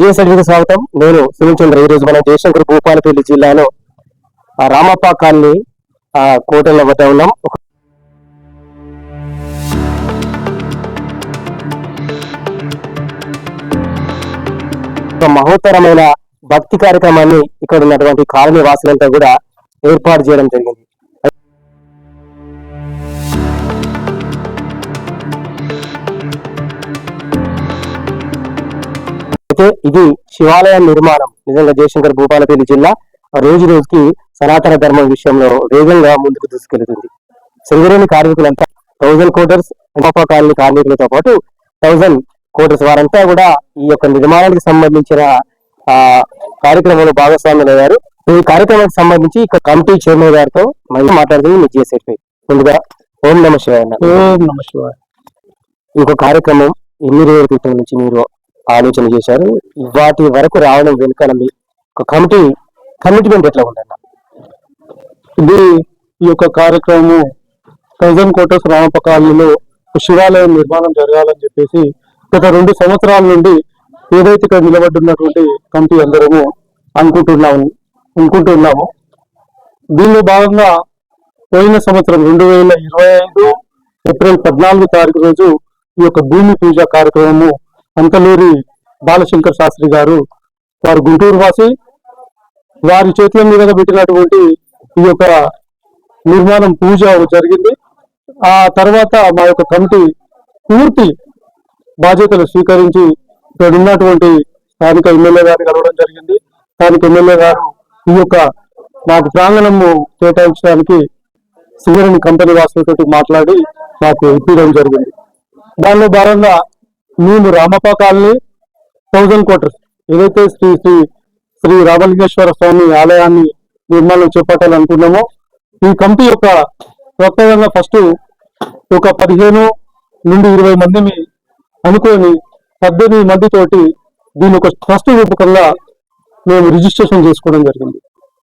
జిఎస్ఎల్వికి స్వాగతం. నేను సునీల్ ఈ రోజు మన జయశంకర్ భూపాలపల్లి జిల్లాలో రామప్ప కాలనీ కోటల వద్ద ఉన్నాం. ఒక మహోత్తరమైన భక్తి కార్యక్రమాన్ని ఇక్కడ ఉన్నటువంటి కాలనీ వాసులంతా కూడా ఏర్పాటు చేయడం జరిగింది. ఇది శివాలయ నిర్మాణం. నిజంగా జయశంకర్ భూపాలపల్లి జిల్లా రోజు రోజుకి సనాతన ధర్మం విషయంలో వేగంగా ముందుకు దూసుకెళ్తుంది. సింగరేణి కార్మికులంతా థౌజండ్ కోటర్స్ కాలనీ కార్మికులతో పాటు థౌజండ్ కోటర్స్ వారంతా కూడా ఈ యొక్క నిర్మాణానికి సంబంధించిన ఆ కార్యక్రమంలో భాగస్వాములు అయ్యారు. ఈ కార్యక్రమానికి సంబంధించి ఇక కమిటీ చైర్మన్ గారితో మళ్ళీ మాట్లాడుతుంది మీ జిఎస్ఎఫ్ఐ ముందుగా ఓం నమ శివాయ. ఓం నమ శివాయ. ఈ యొక్క కార్యక్రమం ఎన్ని రోజుల క్రితం నుంచి మీరు ఆలోచన చేశారు. వాటి వరకు రావడం వెనుక మీ ఒక కమిటీ కమిట్మెంట్ ఎట్లా ఉందన్న ఇది ఈ యొక్క కార్యక్రమం ప్రజెంట్ కోటర్స్ రామప్ప కాలనీలో శివాలయం నిర్మాణం జరగాలని చెప్పేసి గత రెండు సంవత్సరాల నుండి ఏదైతే ఇక్కడ నిలబడున్నటువంటి కమిటీ అందరము అనుకుంటున్నాము అనుకుంటున్నాము. దీనిలో భాగంగా పోయిన సంవత్సరం రెండు వేల ఇరవై ఐదు ఏప్రిల్ పద్నాలుగు తారీఖు రోజు ఈ యొక్క భూమి పూజ కార్యక్రమము అంకలూరి బాలశంకర్ శాస్త్రి గారు వారు గుంటూరు వాసి వారి చేతుల మీదుగా పెట్టినటువంటి ఈ యొక్క నిర్మాణం పూజ జరిగింది. ఆ తర్వాత మా యొక్క కమిటీ పూర్తి బాధ్యతలు స్వీకరించి ఇక్కడ ఉన్నటువంటి స్థానిక ఎమ్మెల్యే గారిని కలవడం జరిగింది. స్థానిక ఎమ్మెల్యే గారు ఈ యొక్క మాకు ప్రాంగణము కేటాయించడానికి సింగరణి కంపెనీ వాసులతో మాట్లాడి మాకు ఇప్పించడం జరిగింది. దానిలో భాగంగా మేము రామప్ప కాలనీ థౌజండ్ క్వార్టర్స్ ఏదైతే శ్రీ శ్రీ శ్రీ రామలింగేశ్వర స్వామి ఆలయాన్ని నిర్మాణం చేపట్టాలనుకున్నామో ఈ కమిటీ యొక్క ప్రత్యేకంగా ఫస్ట్ ఒక పదిహేను నుండి ఇరవై మందిని అనుకొని పద్దెనిమిది మందితోటి దీని ఒక ట్రస్ట్ రూపకంగా మేము రిజిస్ట్రేషన్ చేసుకోవడం జరిగింది.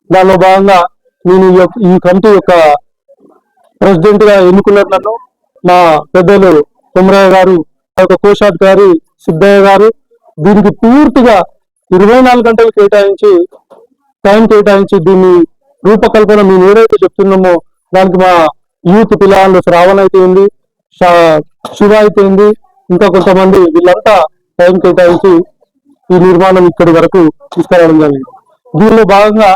దానిలో భాగంగా నేను ఈ యొక్క- ఈ కమిటీ యొక్క ప్రెసిడెంట్గా ఎన్నుకున్నారు నన్ను మా పెద్దలు కుమరయ్య గారు ఒక కోశాధికారి సిద్ధయ్య గారు దీనికి పూర్తిగా ఇరవై నాలుగు గంటలు కేటాయించి టైం కేటాయించి దీన్ని రూపకల్పన మేము ఏదైతే చెప్తున్నామో దానికి మా యూత్ పిల్లలు శ్రావణ్ అయితే ఉంది శివ అయితే ఉంది ఇంకా కొంతమంది వీళ్ళంతా టైం కేటాయించి ఈ నిర్మాణం ఇక్కడి వరకు తీసుకురావడం జరిగింది. దీనిలో భాగంగా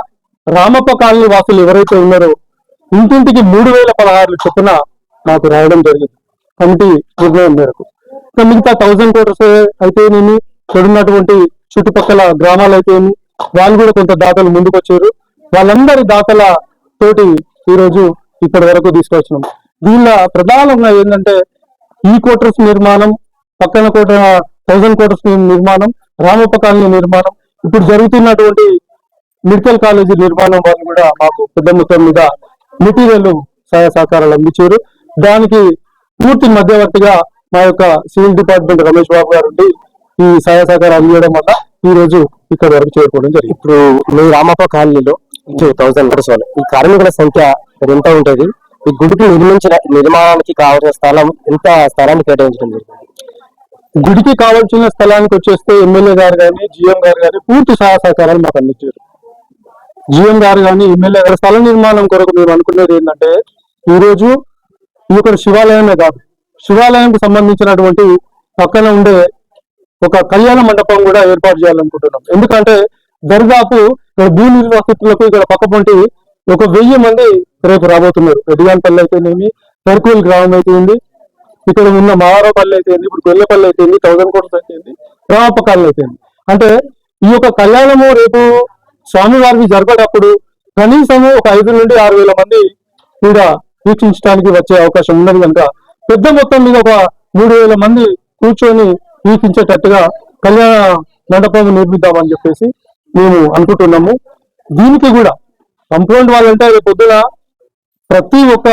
రామప్ప కాలనీ వాసులు ఎవరైతే ఉన్నారో ఇంటింటికి మూడు వేల పదహారు చొప్పున నాకు రాయడం జరిగింది. కమిటీ నిర్ణయం మేరకు. మిగతా థౌజండ్ కోటర్స్ అయితేనేమి ఉన్నటువంటి చుట్టుపక్కల గ్రామాలు అయితేమి వాళ్ళు కూడా కొంత దాతలు ముందుకు వచ్చారు వాళ్ళందరి దాతల తోటి ఈ రోజు వరకు తీసుకొచ్చినాం. దీనిలో ప్రధానంగా ఏంటంటే ఈ కోటర్స్ నిర్మాణం పక్కన కోట థౌసండ్ కోటర్స్ నిర్మాణం రామప్ప కాలనీ నిర్మాణం ఇప్పుడు జరుగుతున్నటువంటి మెడికల్ కాలేజీ నిర్మాణం వాళ్ళు కూడా మాకు పెద్ద మొత్తం మీద మెటీరియల్ సహాయ సహకారాలు అందించారు. దానికి పూర్తి మధ్యవర్తిగా మా యొక్క సివిల్ డిపార్ట్మెంట్ రమేష్ బాబు గారు ఈ సహాయ సహకారాలు అందించడం వల్ల ఈ రోజు ఇక్కడ వరకు చేరుకోవడం జరిగింది. ఇప్పుడు మీ రామప్ప కాలనీలో టూ థౌసండ్ వాళ్ళు ఈ కార్మికుల సంఖ్య ఎంత ఉంటుంది? ఈ గుడికి నిర్మించిన నిర్మాణానికి కావాల్సిన స్థలం ఎంత స్థలాన్ని కేటాయించడం జరిగింది? గుడికి కావాల్సిన స్థలానికి వచ్చేస్తే ఎమ్మెల్యే గారు కానీ జిఎం గారు కానీ పూర్తి సహాయ సహకారాలు మాకు అందించారు. జిఎం గారు కానీ ఎమ్మెల్యే గారు స్థల నిర్మాణం కొరకు మేము అనుకునేది ఏంటంటే ఈ రోజు ఈ యొక్క శివాలయమే కాదు శివాలయానికి సంబంధించినటువంటి పక్కన ఉండే ఒక కళ్యాణ మండపం కూడా ఏర్పాటు చేయాలనుకుంటున్నాం. ఎందుకంటే దరిదాపు ఇక్కడ భూ నిర్వాసితులకు ఇక్కడ పక్కపొంటి ఒక వెయ్యి మంది రేపు రాబోతున్నారు. రెడ్డిగాన్పల్లి అయితేనేమి సర్కూల్ గ్రామం అయితే ఉంది ఇక్కడ ఉన్న మావారపల్లి అయితే ఉంది ఇప్పుడు గొల్లపల్లి అయితే ఉంది కోట్స్ అయితే ఉంది అయితేంది. అయితే అంటే ఈ యొక్క కళ్యాణము రేపు స్వామివారికి జరపేటప్పుడు కనీసము ఒక ఐదు నుండి ఆరు వేల మంది కూడా వీక్షించడానికి వచ్చే అవకాశం ఉన్నది కనుక పెద్ద మొత్తం మీద ఒక మూడు వేల మంది కూర్చొని వీక్షించేటట్టుగా కళ్యాణ మండపం నిర్మిద్దామని చెప్పేసి మేము అనుకుంటున్నాము. దీనికి కూడా కంపౌండ్ వాళ్ళంటే పొద్దున ప్రతి ఒక్క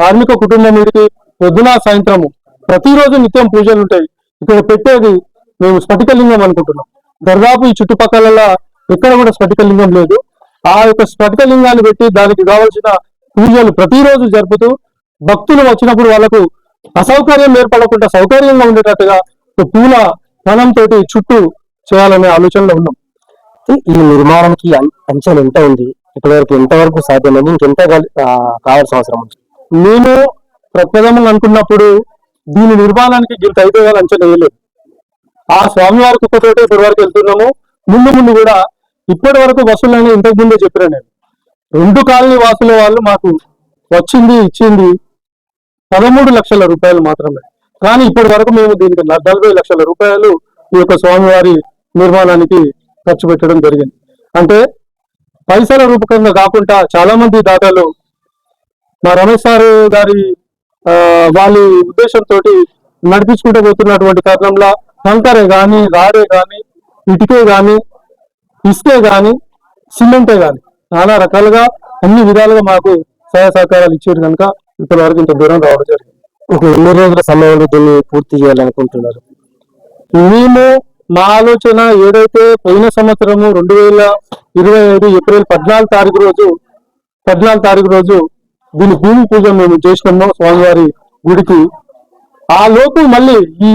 కార్మిక కుటుంబం మీదకి పొద్దున సాయంత్రము ప్రతిరోజు నిత్యం పూజలు ఉంటాయి. ఇక్కడ పెట్టేది మేము స్ఫటికలింగం అనుకుంటున్నాం. దాదాపు ఈ చుట్టుపక్కల ఎక్కడ కూడా స్ఫటికలింగం లేదు. ఆ యొక్క స్ఫటికలింగాన్ని పెట్టి దానికి కావాల్సిన పూజలు ప్రతిరోజు జరుపుతూ భక్తులు వచ్చినప్పుడు వాళ్ళకు అసౌకర్యం ఏర్పడకుండా సౌకర్యంగా ఉండేటట్టుగా పూల వనంతో చుట్టూ చేయాలనే ఆలోచనలో ఉన్నాం. ఈ నిర్మాణానికి అంచనా ఎంత ఉంది? ఇప్పటివరకు ఎంతవరకు సాధ్యమైంది? ఇంకెంత కావాల్సిన అవసరం ఉంది? మేము ప్రప్రథమంగా అనుకున్నప్పుడు దీని నిర్మాణానికి ఇంత అయితే కానీ అంచనా వేయలేదు. ఆ స్వామివారి కుక్కతోటి ఇప్పటి వరకు వెళ్తున్నాము. ముందు ముందు కూడా ఇప్పటి వరకు వసూలని ఇంతకు ముందే చెప్పిన నేను రెండు కాలనీ వాసుల వాళ్ళు మాకు వచ్చింది ఇచ్చింది పదమూడు లక్షల రూపాయలు మాత్రమే. కానీ ఇప్పటి వరకు మేము దీనికి నలభై లక్షల రూపాయలు ఈ యొక్క స్వామివారి నిర్మాణానికి ఖర్చు పెట్టడం జరిగింది. అంటే పైసల రూపకంగా కాకుండా చాలా మంది దాతలు మా రమేష్ సార్ గారి వాళ్ళ ఉద్దేశంతో నడిపించుకుంటూ పోతున్నటువంటి కారణంలో కంకరే కానీ రాడే కానీ ఇటుకే కానీ ఇసుకే కానీ సిమెంటే కానీ చాలా రకాలుగా అన్ని విధాలుగా మాకు సహాయ సహకారాలు ఇచ్చారు కనుక ఇంతవరకు ఇంత దూరం రావడం జరిగింది. ఎన్ని రోజుల సమయంలో దీన్ని పూర్తి చేయాలనుకుంటున్నారు? మేము మా ఆలోచన ఏదైతే పోయిన సంవత్సరము రెండు వేల ఇరవై ఐదు ఏప్రిల్ పద్నాలుగు తారీఖు రోజు పద్నాలుగు తారీఖు రోజు దీని భూమి పూజ మేము చేసినాము స్వామివారి గుడికి. ఆ లోపు మళ్ళీ ఈ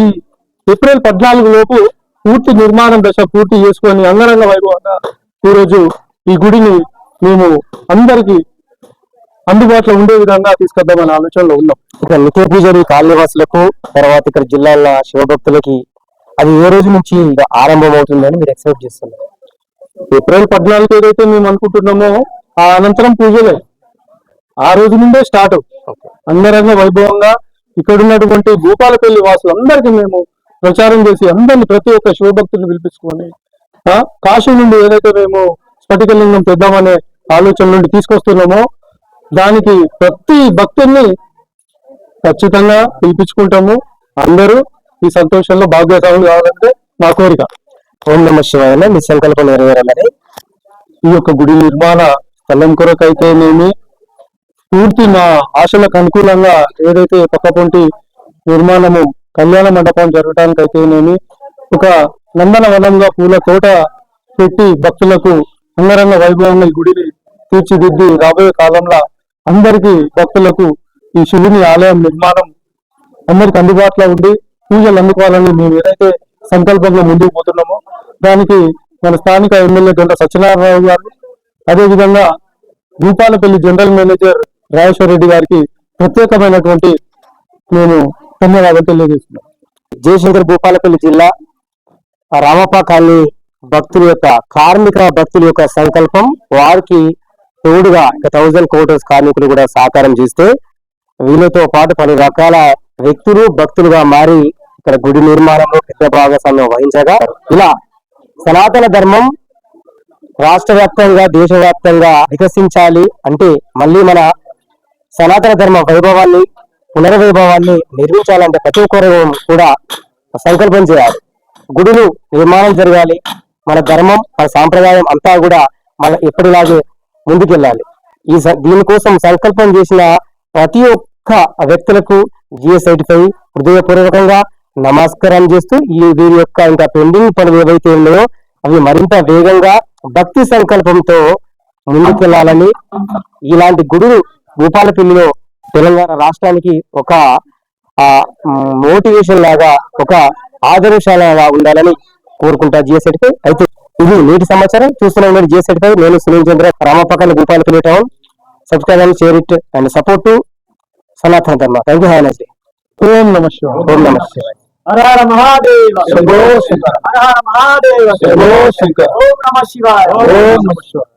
ఏప్రిల్ పద్నాలుగు లోపు పూర్తి నిర్మాణం దశ పూర్తి చేసుకొని అంగరంగ వైభవంగా ఈరోజు ఈ గుడిని మేము అందరికీ అందుబాటులో ఉండే విధంగా తీసుకొద్దామనే ఆలోచనలో ఉన్నాం. ఇక నిత్య పూజలు కాలనివాసులకు తర్వాత ఇక్కడ జిల్లాల శివభక్తులకి అది ఏ రోజు నుంచి ఆరంభం అవుతుందని మీరు ఎక్స్పెక్ట్ చేస్తున్నారు? ఏప్రిల్ పద్నాలుగు ఏదైతే మేము అనుకుంటున్నామో ఆ అనంతరం పూజలే. ఆ రోజు నుండే స్టార్ట్. అంగరంగ వైభవంగా ఇక్కడ ఉన్నటువంటి భూపాలపల్లి వాసులు అందరికీ మేము ప్రచారం చేసి అందరిని ప్రతి ఒక్క శివభక్తుల్ని పిలిపించుకొని కాశీ నుండి ఏదైతే మేము స్ఫటికలింగం తెద్దామనే ఆలోచన నుండి తీసుకొస్తున్నామో దానికి ప్రతి భక్తుల్ని ఖచ్చితంగా పిలిపించుకుంటాము. అందరూ ఈ సంతోషంలో భాగ్యస్వాములు కావాలంటే మా కోరిక. ఓం నమ శివాయ మీ సంకల్పం నెరవేరాలని. ఈ యొక్క గుడి నిర్మాణ స్థలం కొరకైతేనేమి పూర్తి మా ఆశలకు అనుకూలంగా ఏదైతే పక్కపొంటి నిర్మాణము కళ్యాణ మండపం జరగడానికి అయితేనేమి ఒక నందనవనంగా పూల తోట పెట్టి భక్తులకు అంగరంగ వైభవంగా ఈ గుడిని తీర్చిదిద్ది రాబోయే కాలంలో అందరికీ భక్తులకు ఈ శివుని ఆలయం నిర్మాణం అందరికి అందుబాటులో ఉండి పూజలు అందుకోవాలని మేము ఏదైతే సంకల్పంగా ముందుకు పోతున్నామో దానికి మన స్థానిక ఎమ్మెల్యే గంట సత్యనారాయణరావు గారు అదేవిధంగా భూపాలపల్లి జనరల్ మేనేజర్ రాజేశ్వర రెడ్డి గారికి ప్రత్యేకమైనటువంటి నేను ధన్యవాదాలు తెలియజేస్తున్నాం. జయశంకర్ భూపాలపల్లి జిల్లా ఆ రామప్ప కాలనీ భక్తుల యొక్క కార్మిక భక్తుల యొక్క సంకల్పం వారికి తోడుగా ఇక థౌజండ్ కోటర్స్ కార్మికులు కూడా సహకారం చేస్తే వీళ్ళతో పాటు పలు రకాల వ్యక్తులు భక్తులుగా మారి ఇక్కడ గుడి నిర్మాణంలో పెద్ద భాగస్వామ్యం వహించగా ఇలా సనాతన ధర్మం రాష్ట్ర వ్యాప్తంగా దేశవ్యాప్తంగా వికసించాలి అంటే మళ్ళీ మన సనాతన ధర్మ వైభవాన్ని పునర్వైభవాన్ని నిర్మించాలంటే ప్రతి ఒక్కరు కూడా సంకల్పం చేయాలి. గుడులు నిర్మాణం జరగాలి. మన ధర్మం మన సాంప్రదాయం అంతా కూడా మన ఎప్పటిలాగే ముందుకెళ్ళాలి. ఈ స- దీనికోసం సంకల్పం చేసిన ప్రతి ఒక్క వ్యక్తులకు జిఎస్ఐటిపై హృదయపూర్వకంగా నమస్కారం చేస్తూ ఈ దీని యొక్క ఇంకా పెండింగ్ పనులు ఏవైతే ఉన్నాయో అవి మరింత వేగంగా భక్తి సంకల్పంతో ముందుకెళ్ళాలని ఇలాంటి గుడులు భూపాలపల్లిలో తెలంగాణ రాష్ట్రానికి ఒక మోటివేషన్ లాగా ఒక ఆదర్శాలగా ఉండాలని కోరుకుంటా జిఎస్ఐటిపై అయితే ఇది నేటి సమాచారం. చూస్తూనే ఉన్నారు జిఎస్ఎడ్పై నేను Sunil Chandra రామపక్కన Bhupalpally town subscribe and share it and support to Sanatana Dharma. Thank you have nice day ఓం నమ ఓం నమ హర హర మహాదేవ. శంభో శంకర. హర హర మహాదేవ. శంభో శంకర. ఓం నమ శివాయ. ఓం నమ శివాయ.